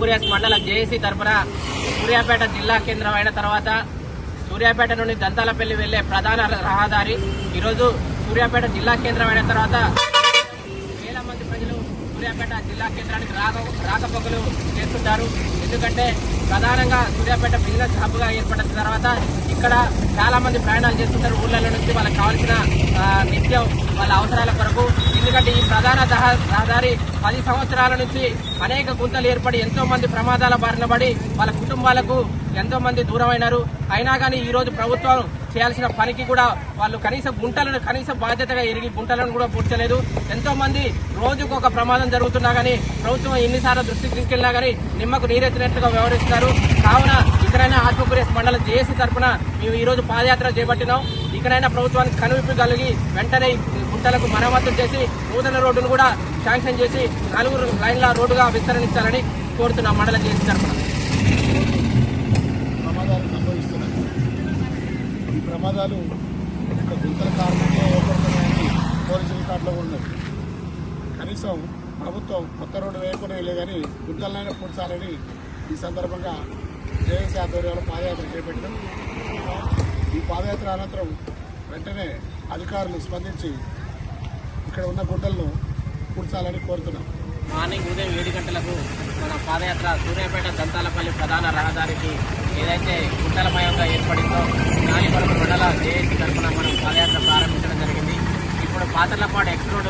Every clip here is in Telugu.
కురియాస్ మండల జేఏసీ తరఫున సూర్యాపేట జిల్లా కేంద్రం అయిన తర్వాత సూర్యాపేట నుండి దంతాలపల్లి వెళ్ళే ప్రధాన రహదారి. ఈరోజు సూర్యాపేట జిల్లా కేంద్రం అయిన తర్వాత వేల మంది ప్రజలు సూర్యాపేట జిల్లా కేంద్రానికి రాక రాకపోకలు చేస్తుంటారు. ఎందుకంటే ప్రధానంగా సూర్యాపేట బిజినెస్ హబ్గా ఏర్పడిన తర్వాత ఇక్కడ చాలా మంది ప్రయాణాలు చేస్తుంటారు. ఊళ్ళలో నుంచి వాళ్ళకి కావాల్సిన నిత్యం వాళ్ళ అవసరాల కొరకు ఎందుకంటే ఈ ప్రధాన దహ- రహదారి పది సంవత్సరాల నుంచి అనేక గుంతలు ఏర్పడి ఎంతో మంది ప్రమాదాల బారిన పడి వాళ్ళ కుటుంబాలకు ఎంతో మంది దూరమైనారు. అయినా కానీ ఈ రోజు ప్రభుత్వం చేయాల్సిన పనికి కూడా వాళ్ళు కనీసం గుంటలను కనీస బాధ్యతగా ఎరిగి గుంటలను కూడా పూడ్చలేదు. ఎంతో మంది రోజుకు ఒక ప్రమాదం జరుగుతున్నా కానీ ప్రభుత్వం ఎన్నిసార్లు దృష్టికి తీసుకెళ్ళినా కానీ నిమ్మకు నీరెత్తినట్లుగా వ్యవహరిస్తున్నారు. కావున ఇక్కడైనా ఆత్మకూరేస్ మండల జేఏసీ తరఫున మేము ఈ రోజు పాదయాత్ర చేపట్టినాం. ఇక్కడైనా ప్రభుత్వానికి కనువిప్పు కలిగి వెంటనే ఈ గుంటలకు మరమ్మతులు చేసి నూతన రోడ్డును కూడా శాంక్షన్ చేసి నలుగురు లైన్ల రోడ్డుగా విస్తరణించాలని కోరుతున్నాం మండలం చేసి తరఫున. ప్రమాదాలు ఈ ప్రమాదాలు గుంతల కారణంగా ఏర్పడుతున్నాయని పోలీసు రికార్డులో ఉన్నది కనీసం ప్రభుత్వం కొత్త రోడ్డు వేయకుండా లేదని గుంతలైన పూడ్చాలని ఈ సందర్భంగా జేఏసీ ఆధ్వర్యంలో పాదయాత్ర చేపట్టడం ఈ పాదయాత్ర అనంతరం వెంటనే అధికారులు స్పందించి ఇక్కడ ఉన్న గుడ్డలను కూర్చాలని కోరుతున్నాం. మార్నింగ్ ఉదయం ఏడు గంటలకు మన పాదయాత్ర సూర్యాపేట దంతాలపల్లి ప్రధాన రహదారికి ఏదైతే గుంటలమయంగా ఏర్పడిందో నాలుగు మండల జేఏసీ తరఫున మనం పాదయాత్ర ప్రారంభించడం జరిగింది. ఇప్పుడు పాతర్లపాడు ఎక్స్ రోడ్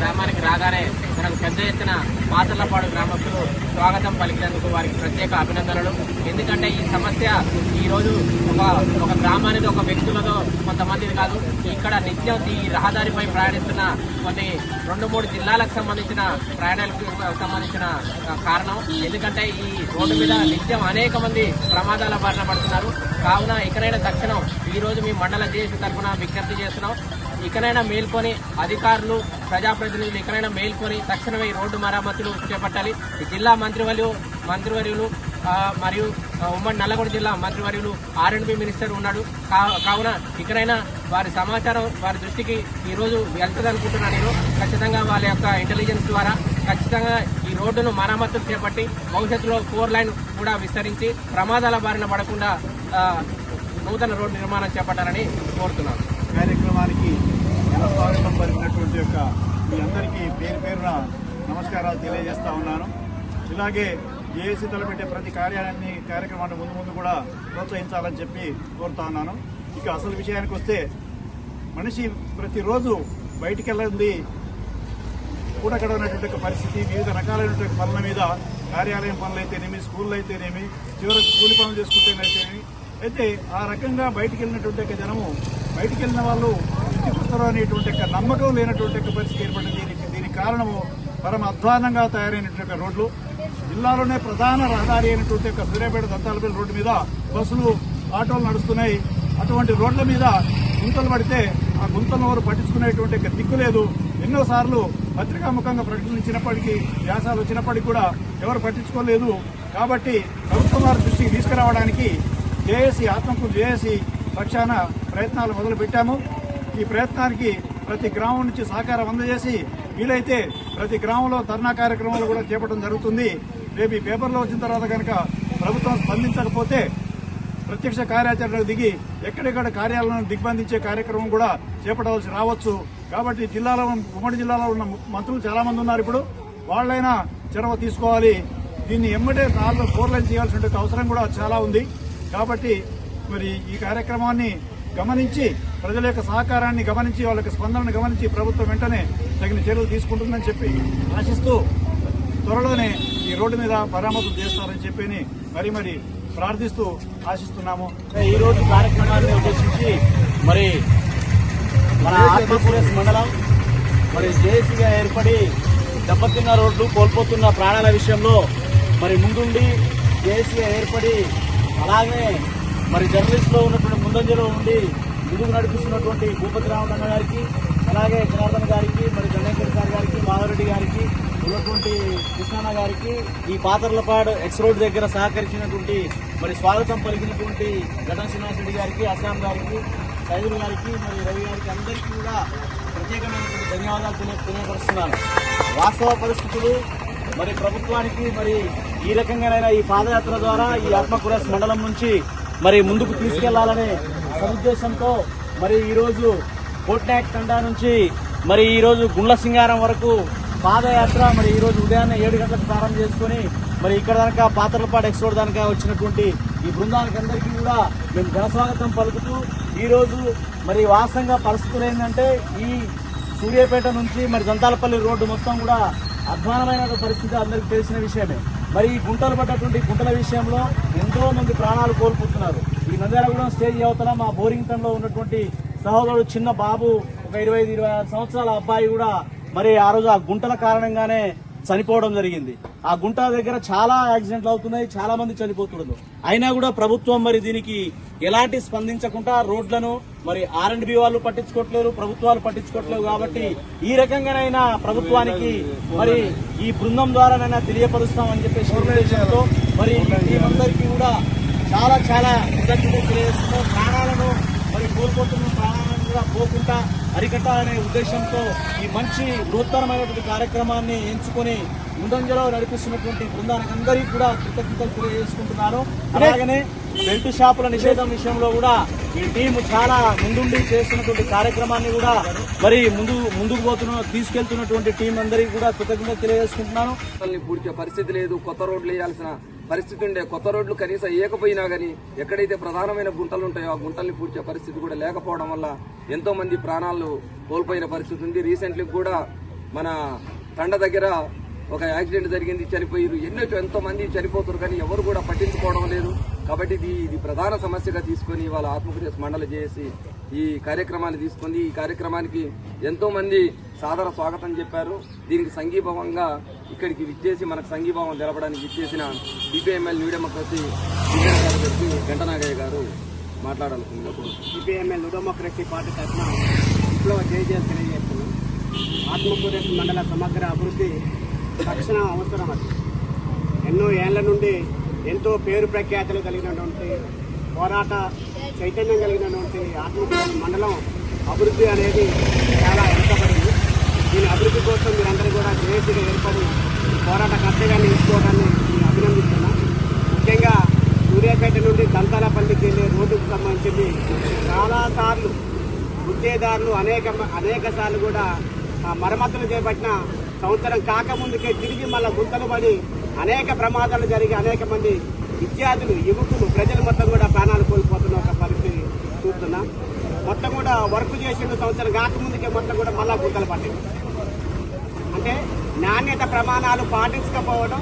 గ్రామానికి రాగానే మనకు పెద్ద ఎత్తున పాతర్లపాడు గ్రామస్తులు స్వాగతం పలికినందుకు వారికి ప్రత్యేక అభినందనలు. ఎందుకంటే ఈ సమస్య ఈ రోజు ఒక ఒక గ్రామానికి ఒక వ్యక్తులతో కొంతమంది కాదు. ఇక్కడ నిత్యం ఈ రహదారిపై ప్రయాణిస్తున్న కొన్ని రెండు మూడు జిల్లాలకు సంబంధించిన ప్రయాణాలకు సంబంధించిన కారణం. ఎందుకంటే ఈ రోడ్డు మీద నిత్యం అనేక మంది ప్రమాదాల బారిన పడుతున్నారు. కావున ఇకనైనా తక్షణం ఈ రోజు మీ మండల జేసీ తరఫున విజ్ఞప్తి చేస్తున్నాం. ఇకనైనా మేల్కొని అధికారులు ప్రజాప్రతినిధులు ఇకనైనా మేల్కొని తక్షణమే ఈ రోడ్డు మరమ్మతులు చేపట్టాలి. జిల్లా మంత్రివర్యులు మంత్రివర్యులు మరియు ఉమ్మడి నల్లగొండ జిల్లా మంత్రివర్యులు ఆర్ఎండ్బి మినిస్టర్ ఉన్నాడు. కా- కావున ఇకనైనా వారి సమాచారం వారి దృష్టికి ఈరోజు రోజు అనుకుంటున్నాను నేను. ఖచ్చితంగా వాళ్ళ యొక్క ఇంటెలిజెన్స్ ద్వారా ఖచ్చితంగా ఈ రోడ్డును మరమ్మతులు చేపట్టి భవిష్యత్తులో ఫోర్ లైన్ కూడా విస్తరించి ప్రమాదాల బారిన పడకుండా నూతన రోడ్డు నిర్మాణం చేపట్టాలని కోరుతున్నాను. కార్యక్రమానికి ఘన స్వాగతం పలికినటువంటి యొక్క మీ అందరికీ పేరు పేరున నమస్కారాలు తెలియజేస్తా ఉన్నాను. ఇలాగే ఏఏసీ తలపెట్టే ప్రతి కార్యాలయాన్ని కార్యక్రమాన్ని ముందు ముందు కూడా ప్రోత్సహించాలని చెప్పి కోరుతా ఉన్నాను. ఇక అసలు విషయానికి వస్తే మనిషి ప్రతిరోజు బయటికి వెళ్ళింది కూడగడనటువంటి ఒక పరిస్థితి వివిధ రకాలైనటువంటి పనుల మీద కార్యాలయం పనులు అయితేనేమి స్కూళ్ళు అయితేనేమి చివరికి కూలి పనులు చేసుకుంటేనైతేనేమి అయితే ఆ రకంగా బయటికి వెళ్ళినటువంటి ఒక జనము బయటికి వెళ్ళిన వాళ్ళు ఇంటికి అనేటువంటి నమ్మకం లేనటువంటి పరిస్థితి ఏర్పడింది. దీనికి దీనికి కారణము పరమ అధ్వానంగా తయారైనటువంటి రోడ్లు జిల్లాలోనే ప్రధాన రహదారి అయినటువంటి యొక్క సూర్యాపేట దంతాలపల్లి రోడ్డు మీద బస్సులు ఆటోలు నడుస్తున్నాయి. అటువంటి రోడ్ల మీద గుంతలు పడితే ఆ గుంతలను వారు పట్టించుకునేటువంటి దిక్కు లేదు. ఎన్నోసార్లు పత్రికాముఖంగా ప్రకటించినప్పటికీ వ్యాసాలు వచ్చినప్పటికీ కూడా ఎవరు పట్టించుకోలేదు. కాబట్టి ప్రభుత్వం వారి దృష్టికి తీసుకురావడానికి జేఏసీ ఆత్మకు జేఏసీ పక్షాన ప్రయత్నాలు మొదలుపెట్టాము. ఈ ప్రయత్నానికి ప్రతి గ్రామం నుంచి సహకారం అందజేసి వీలైతే ప్రతి గ్రామంలో ధర్నా కార్యక్రమాలు కూడా చేపట్టడం జరుగుతుంది. రేపు ఈ పేపర్లో వచ్చిన తర్వాత కనుక ప్రభుత్వం స్పందించకపోతే ప్రత్యక్ష కార్యాచరణకు దిగి ఎక్కడెక్కడ కార్యాలయాలను దిగ్బంధించే కార్యక్రమం కూడా చేపట్టవలసి రావచ్చు. కాబట్టి జిల్లాలో ఉమ్మడి జిల్లాలో ఉన్న మంత్రులు చాలామంది ఉన్నారు ఇప్పుడు. వాళ్ళైనా చొరవ తీసుకోవాలి. దీన్ని ఎమ్మటే నాలుగు ఫోర్లైన్ చేయాల్సిన అవసరం కూడా చాలా ఉంది. కాబట్టి మరి ఈ కార్యక్రమాన్ని గమనించి ప్రజల యొక్క సహకారాన్ని గమనించి వాళ్ళ యొక్క స్పందనను గమనించి ప్రభుత్వం వెంటనే తగిన చర్యలు తీసుకుంటుందని చెప్పి ఆశిస్తూ త్వరలోనే ఈ రోడ్డు మీద మరామతులు చేస్తారని చెప్పి మరి మరి ప్రార్థిస్తూ ఆశిస్తున్నాము. ఈ రోజు కార్యక్రమాన్ని ఉద్దేశించి మరి మన ఆత్మకూరేస్ మండలం మరి జేసీగా ఏర్పడి దెబ్బతిన్న రోడ్లు కోల్పోతున్న ప్రాణాల విషయంలో మరి ముందుండి జేసీగా ఏర్పడి అలాగే మరి జర్నలిస్ట్లో ఉన్నటువంటి ముందంజలో ఉండి ముందుకు నడిపిస్తున్నటువంటి భూపతి రామకన్న గారికి అలాగే జనార్దన్ గారికి మరి గణేశ్వర్ సార్ గారికి మాధవరెడ్డి గారికి ఉన్నటువంటి కృష్ణాన్న గారికి ఈ పాతర్లపాడు ఎక్స్ రోడ్ దగ్గర సహకరించినటువంటి మరి స్వాగతం పలికినటువంటి ఘటన శ్రీనివాసరెడ్డి గారికి అస్సాం గారికి సైదుల్ గారికి మరి రవి గారికి అందరికీ కూడా ప్రత్యేకమైనటువంటి ధన్యవాదాలు తెలియ తెలియపరుస్తున్నాను. వాస్తవ పరిస్థితులు మరి ప్రభుత్వానికి మరి ఈ రకంగానైనా ఈ పాదయాత్ర ద్వారా ఈ ఆత్మకూరస్ మండలం నుంచి మరి ముందుకు తీసుకెళ్ళాలనే సదుద్దేశంతో మరి ఈరోజు కోట్నాయక్ తండా నుంచి మరి ఈరోజు గుండ్ల సింగారం వరకు పాదయాత్ర మరి ఈరోజు ఉదయాన్నే ఏడు గంటలకు ప్రారంభం చేసుకొని మరి ఇక్కడ దాకా పాత్రలపాటు ఎక్స్పోర్ట్ దానికా వచ్చినటువంటి ఈ బృందానికి అందరికీ కూడా మేము ఘనస్వాగతం పలుకుతూ ఈరోజు మరి వాస్తవంగా పరిస్థితులు ఏంటంటే ఈ సూర్యాపేట నుంచి మరి దంతాలపల్లి రోడ్డు మొత్తం కూడా అధ్వానమైన పరిస్థితి అందరికీ తెలిసిన విషయమే. మరి ఈ గుంటలు పడ్డటువంటి గుంటల విషయంలో ఎంతో మంది ప్రాణాలు కోల్పోతున్నారు. ఈ నంద్యాలగూడెం స్టేజ్ అవతల మా బోరింగ్టన్లో ఉన్నటువంటి సహోదరుడు చిన్న బాబు ఒక ఇరవై ఐదు ఇరవై ఆరు సంవత్సరాల అబ్బాయి కూడా మరి ఆ రోజు ఆ గుంటల కారణంగానే చనిపోవడం జరిగింది. ఆ గుంట దగ్గర చాలా యాక్సిడెంట్లు అవుతున్నాయి చాలా మంది చనిపోతున్నారు. అయినా కూడా ప్రభుత్వం మరి దీనికి ఎలాంటి స్పందించకుండా రోడ్లను మరి ఆర్ అండ్ బి వాళ్ళు పట్టించుకోవట్లేరు ప్రభుత్వాలు పట్టించుకోవట్లేవు కాబట్టి ఈ రకంగానైనా ప్రభుత్వానికి మరి ఈ బృందం ద్వారానైనా తెలియపరుస్తామని చెప్పేసి ఉద్దేశంతో మరి మేమందరికీ కూడా చాలా చాలా కృతజ్ఞతలు తెలియజేస్తున్నాం. ప్రాణాలను మరి కోల్పోతున్న ప్రాణాలను కూడా పోకుండా అరికట్టాలనే ఉద్దేశంతో ఈ మంచి నూతనమైనటువంటి కార్యక్రమాన్ని ఎంచుకొని ముందంజలో నడిపిస్తున్నటువంటి బృందానికి అందరికీ కూడా కృతజ్ఞతలు తెలియజేసుకుంటున్నాను. అలాగనే బెల్ట్ షాపుల నిషేధం విషయంలో కూడా ఈ టీం చాలా ముందుండి చేస్తున్నటువంటి కార్యక్రమాన్ని కూడా మరి ముందు ముందుకు పోతున్న తీసుకెళ్తున్నటువంటి టీం అందరికీ కూడా కృతజ్ఞతలు తెలియజేసుకుంటున్నాను. పూడ్చే పరిస్థితి లేదు. కొత్త రోడ్లు వేయాల్సిన పరిస్థితి ఉండే. కొత్త రోడ్లు కనీసం వేయకపోయినా కానీ ఎక్కడైతే ప్రధానమైన గుంటలు ఉంటాయో ఆ గుంటల్ని పూడ్చే పరిస్థితి కూడా లేకపోవడం వల్ల ఎంతో మంది ప్రాణాలు కోల్పోయిన పరిస్థితి ఉంది. రీసెంట్లీ కూడా మన తండ దగ్గర ఒక యాక్సిడెంట్ జరిగింది. చనిపోయారు ఎన్నో ఎంతో మంది చనిపోతారు కానీ ఎవరు కూడా పట్టించుకోవడం లేదు. కాబట్టి ఇది ఇది ప్రధాన సమస్యగా తీసుకొని వాళ్ళ ఆత్మకూరేస్ మండలి చేసి ఈ కార్యక్రమాన్ని తీసుకుంది. ఈ కార్యక్రమానికి ఎంతో మంది సాదర స్వాగతం చెప్పారు. దీనికి సంఘీభావంగా ఇక్కడికి విచ్చేసి మనకు సంఘీభావం తెలపడానికి విచ్చేసిన డిపిఎంఎల్ న్యూ డెమోక్రసీ గంటనాగయ్య గారు మాట్లాడాలనుకున్నప్పుడు సిపిఎంఎల్ డెమోక్రసీ పార్టీ తరఫున విప్లవ జయజయాలు తెలియజేస్తున్నాం ఆత్మకూరేస్ మండల సమగ్ర అభివృద్ధి తక్షణ అవసరం అది. ఎన్నో ఏళ్ళ నుండి ఎంతో పేరు ప్రఖ్యాతులు కలిగినటువంటి పోరాట చైతన్యం కలిగినటువంటి ఆత్మకూరేస్ మండలం అభివృద్ధి అనేది చాలా వెనుకబడింది దీని అభివృద్ధి కోసం మీరందరూ కూడా జేఏసీగా ఏర్పడి పోరాట కర్తవ్యాన్ని తీసుకోవడాన్ని నేను అభినందిస్తున్నాను ముఖ్యంగా సూర్యాపేట నుండి దంతాలపల్లికి వెళ్ళే రోడ్డుకు సంబంధించి చాలా సార్లు గుత్తేదారులు అనేక అనేక సార్లు కూడా మరమ్మతులు చేపట్టిన సంవత్సరం కాకముందుకే తిరిగి మళ్ళీ గుంతలు పడి అనేక ప్రమాదాలు జరిగి అనేక మంది విద్యార్థులు యువకులు ప్రజలు మొత్తం కూడా ప్రాణాలు కోల్పోతున్న ఒక పరిస్థితి చూస్తున్నాం. మొత్తం కూడా వర్క్ చేసిన సంవత్సరం కాకముందుకే మొత్తం కూడా మళ్ళా గుంతలు పట్టింది అంటే నాణ్యత ప్రమాణాలు పాటించకపోవడం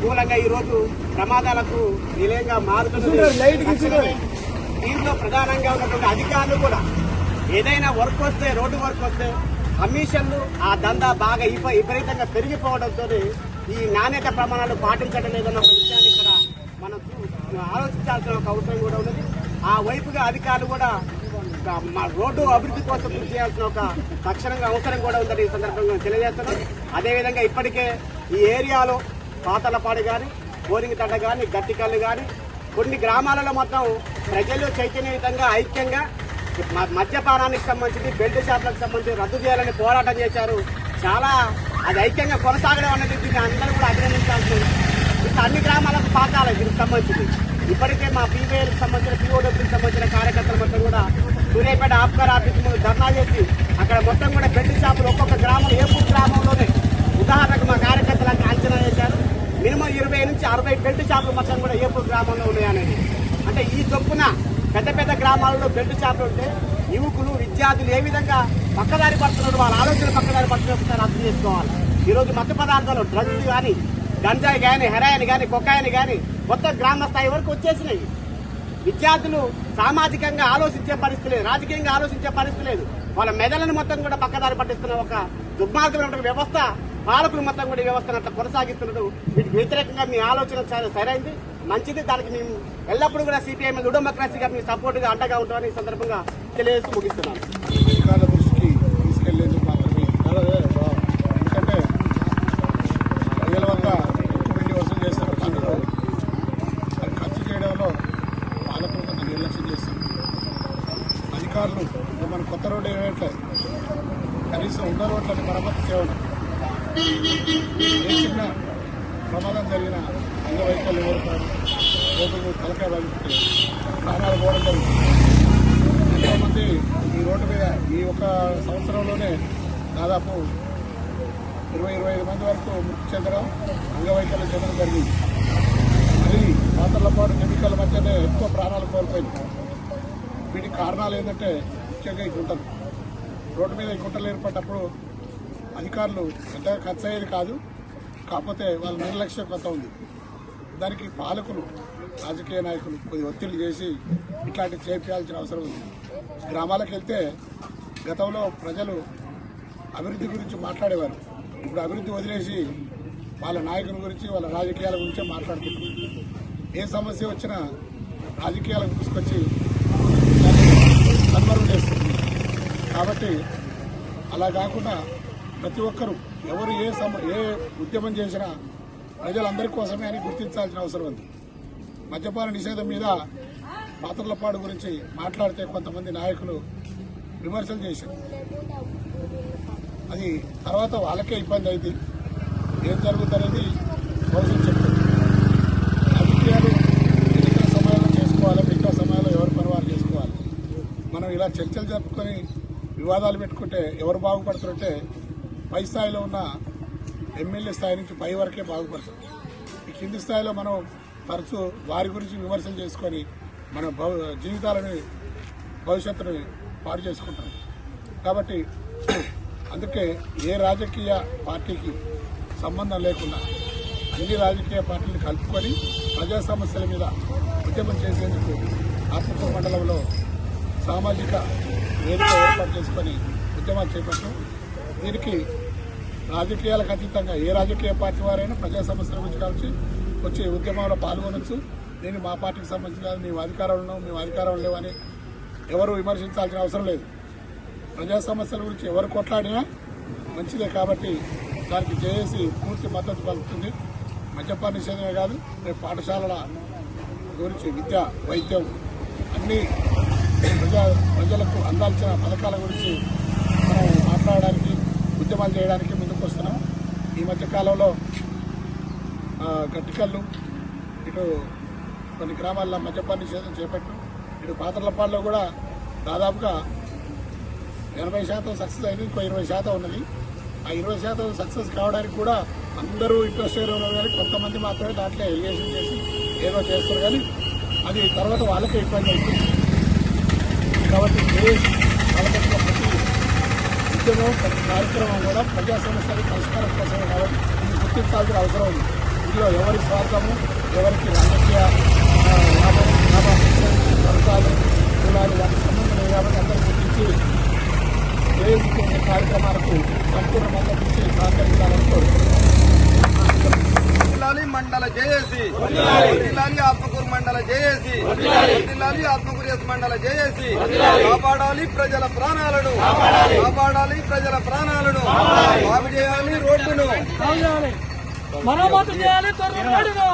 మూలంగా ఈరోజు ప్రమాదాలకు నిలయంగా మారుతున్నది దీంట్లో ప్రధానంగా ఉన్నటువంటి అధికారులు కూడా ఏదైనా వర్క్ వస్తే రోడ్డు వర్క్ వస్తే కమిషన్లు ఆ దందా బాగా విప విపరీతంగా పెరిగిపోవడంతో ఈ నాణ్యత ప్రమాణాలు పాటించడం లేదన్న ఒక విషయాన్ని ఇక్కడ మనం ఆలోచించాల్సిన ఒక అవసరం కూడా ఉన్నది. ఆ వైపుగా అధికారులు కూడా మా రోడ్డు అభివృద్ధి కోసం కృషి చేయాల్సిన ఒక తక్షణంగా అవసరం కూడా ఉందని ఈ సందర్భంగా తెలియజేస్తున్నాం. అదేవిధంగా ఇప్పటికే ఈ ఏరియాలో పాతలపాడు కానీ బోరింగ్ తడ్డ కానీ గట్టికల్లు కానీ కొన్ని గ్రామాలలో మొత్తం ప్రజలు చైతన్యయుతంగా ఐక్యంగా మ- మద్యపానానికి సంబంధించి బెల్ట్ షాపులకు సంబంధించి రద్దు చేయాలని పోరాటం చేశారు. చాలా అది ఐక్యంగా కొనసాగడం అనేది దీన్ని అందరూ కూడా అభినందించాల్సింది ఇట్లా అన్ని గ్రామాలకు పాతాలి దీనికి సంబంధించి ఇప్పటికే మా పీవీఎల్కి సంబంధించిన పీఓడబ్ల్యూకి సంబంధించిన కార్యకర్తలు మొత్తం కూడా సూర్యాపేట ఆఫ్కర్ ఆఫీస్ ముందు ధర్నా చేసి అక్కడ మొత్తం కూడా బెల్ట్ షాపులు ఒక్కొక్క గ్రామం ఏపూర్ గ్రామంలోనే ఉదాహరణకు మా కార్యకర్తలకు అంచనా వేశారు. మినిమం ఇరవై నుంచి అరవై బెల్ట్ షాపులు మొత్తం కూడా ఏపూర్ గ్రామంలో ఉన్నాయనేది అంటే ఈ చొప్పున పెద్ద పెద్ద గ్రామాలలో బెల్ట్ షాపులు ఉంటే యువకులు విద్యార్థులు ఏ విధంగా పక్కదారి పడుతున్నారు వాళ్ళ ఆలోచన పక్కదారి పడుతున్నారు అర్థం చేసుకోవాలి. ఈరోజు మత్తు పదార్థాలు డ్రగ్స్ కానీ గంజాయి కానీ హెరాయిన్ కానీ కొకాయిన్ కానీ మొత్తం గ్రామ స్థాయి వరకు వచ్చేసినాయి. విద్యార్థులు సామాజికంగా ఆలోచించే పరిస్థితి లేదు రాజకీయంగా ఆలోచించే పరిస్థితి లేదు. వాళ్ళ మెదలను మొత్తం కూడా పక్కదారి పట్టిస్తున్న ఒక దుర్మార్గమైన వ్యవస్థ పాలకులు మొత్తం కూడా ఈ వ్యవస్థను అట్లా కొనసాగిస్తున్నారు. వీటికి వ్యతిరేకంగా మీ ఆలోచన చాలా సరైంది మంచిది. దానికి మేము ఎల్లప్పుడూ కూడా సిపిఐఎం డెమోక్రసీగా మీ సపోర్ట్గా అండగా ఉంటామని ఈ సందర్భంగా తెలియజేస్తూ ముగిస్తున్నాను అధికారుల దృష్టికి తీసుకెళ్ళేందుకు మాత్రమే ఎందుకంటే ప్రజల వద్ద ఎక్కువ వసూలు చేస్తున్న పనులు అది ఖర్చు చేయడంలో పాలకులు కొంత నిర్లక్ష్యం చేస్తారు అధికారులు మన కొత్త రోడ్డు వేయట్లేదు. కనీసం ఉన్న రోడ్లని మరమ్మతు చేయడం ఏ చిన్న ప్రమాదం జరిగిన అంగవైకల్యం ఎవరుతారు రోడ్డు తలకాయ పగిలితే ప్రాణాలు పోవడం జరుగుతుంది. ఎంతోమంది ఈ రోడ్డు మీద ఈ ఒక సంవత్సరంలోనే దాదాపు ఇరవై ఇరవై ఐదు మంది వరకు మృతి చెందడం అంగవైకల్యం చెందడం జరిగింది. మరి పాత్రలపాటు కెమికల్ మధ్యనే ఎక్కువ ప్రాణాలు కోల్పోయింది. వీటికి కారణాలు ఏంటంటే ముఖ్యంగా ఈ గుంటలు. రోడ్డు మీద ఈ గుంటలు ఏర్పడ్డప్పుడు అధికారులు పెద్దగా ఖర్చు అయ్యేది కాదు కాకపోతే వాళ్ళ నిర్లక్ష్యం కొంత ఉంది. దానికి పాలకులు రాజకీయ నాయకులు కొద్ది ఒత్తిడి చేసి ఇట్లాంటివి చేపించాల్సిన అవసరం ఉంది. గ్రామాలకు వెళ్తే గతంలో ప్రజలు అభివృద్ధి గురించి మాట్లాడేవారు. ఇప్పుడు అభివృద్ధి వదిలేసి వాళ్ళ నాయకుల గురించి వాళ్ళ రాజకీయాల గురించే మాట్లాడుతున్నారు. ఏ సమస్య వచ్చినా రాజకీయాలకు తీసుకొచ్చి కన్వర్ట్ చేస్తుంది కాబట్టి అలా కాకుండా ప్రతి ఒక్కరూ ఎవరు ఏ సమ ఏ ఉద్యమం చేసినా ప్రజలందరి కోసమే అని గుర్తించాల్సిన అవసరం ఉంది. మద్యపాన నిషేధం మీద పాత్రలపాడు గురించి మాట్లాడితే కొంతమంది నాయకులు విమర్శలు చేశారు. అది తర్వాత వాళ్ళకే ఇబ్బంది అయింది. ఏం జరుగుతుందనేది భవిష్యత్తు చెప్తుంది రాజకీయాలు ఎన్నికల సమయంలో చేసుకోవాలి మిగతా సమయంలో ఎవరి పని వారు చేసుకోవాలి మనం ఇలా చర్చలు జరుపుకొని వివాదాలు పెట్టుకుంటే ఎవరు బాగుపడుతుంటే పై స్థాయిలో ఉన్న ఎమ్మెల్యే స్థాయి నుంచి పై వరకే బాగుపడుతుంది ఈ కింది స్థాయిలో మనం తరచూ వారి గురించి విమర్శలు చేసుకొని మన జీవితాలని భవిష్యత్తుని పాడు చేసుకుంటాం. కాబట్టి అందుకే ఏ రాజకీయ పార్టీకి సంబంధం లేకుండా అన్ని రాజకీయ పార్టీలు కలుపుకొని ప్రజా సమస్యల మీద ఉద్యమం చేసేందుకు ఆత్మకూరు మండలంలో సామాజిక వేదిక ఏర్పాటు చేసుకొని ఉద్యమాలు చేపట్టాం. దీనికి రాజకీయాలకు అతీతంగా ఏ రాజకీయ పార్టీ వారైనా ప్రజా సమస్యల గురించి కావచ్చు వచ్చి ఉద్యమంలో పాల్గొనొచ్చు. నేను మా పార్టీకి సంబంధించి కాదు మేము అధికారంలో ఉన్నాం మేము అధికారంలో లేవని ఎవరు విమర్శించాల్సిన అవసరం లేదు. ప్రజా సమస్యల గురించి ఎవరు కొట్లాడినా మంచిదే కాబట్టి దానికి జేఏసీ పూర్తి మద్దతు పలుకుతుంది. మద్యపాన నిషేధమే కాదు రేపు పాఠశాలల గురించి విద్య వైద్యం అన్ని ప్రజా ప్రజలకు అందాల్సిన పథకాల గురించి మనం మాట్లాడడానికి ఉద్యమాలు చేయడానికి ముందుకు వస్తున్నాం. ఈ మధ్య కాలంలో గట్టికల్లు ఇటు కొన్ని గ్రామాల్లో మద్యపాన్ నిషేధం చేపట్టు ఇటు పాత్రలపాడులో కూడా దాదాపుగా ఎనభై శాతం సక్సెస్ అయింది ఇంకో ఇరవై శాతం ఉన్నది. ఆ ఇరవై శాతం సక్సెస్ కావడానికి కూడా అందరూ ఇంట్రెస్ట్ ఉన్నారు కానీ కొంతమంది మాత్రమే దాంట్లో ఎలిగేషన్ చేసి ఏదో చేస్తారు కానీ అది తర్వాత వాళ్ళకే ఇబ్బంది అవుతుంది. కాబట్టి ఏ ప్రతి ఉద్యమం ప్రతి కార్యక్రమం కూడా ప్రజా సమస్యల పరిష్కారం కోసమే కాబట్టి ఇది గుర్తించాల్సిన అవసరం ఉంది. ఇందులో ఎవరి స్వార్థము ఎవరికి రాజకీయ లాభం లాభాపేక్ష వర్గాలు కులాలు వాటికి సంబంధం లేదు కాబట్టి అందరూ గుర్తించి ఏ కార్యక్రమాలకు సంపూర్ణ మద్దతు ఇచ్చి సహకరించాలని కోరుతున్నాను మండల జేఏసి. జిల్లాలి ఆత్మకూరు మండల జేఏసి. జిల్లాలి ఆత్మకూరు ఎస్ మండల జేఏసి. కాపాడాలి ప్రజల ప్రాణాలను. కాపాడాలి. ప్రజల ప్రాణాలను. బాగు చేయాలి రోడ్డును. మరమ్మతు చేయాలి త్వరగా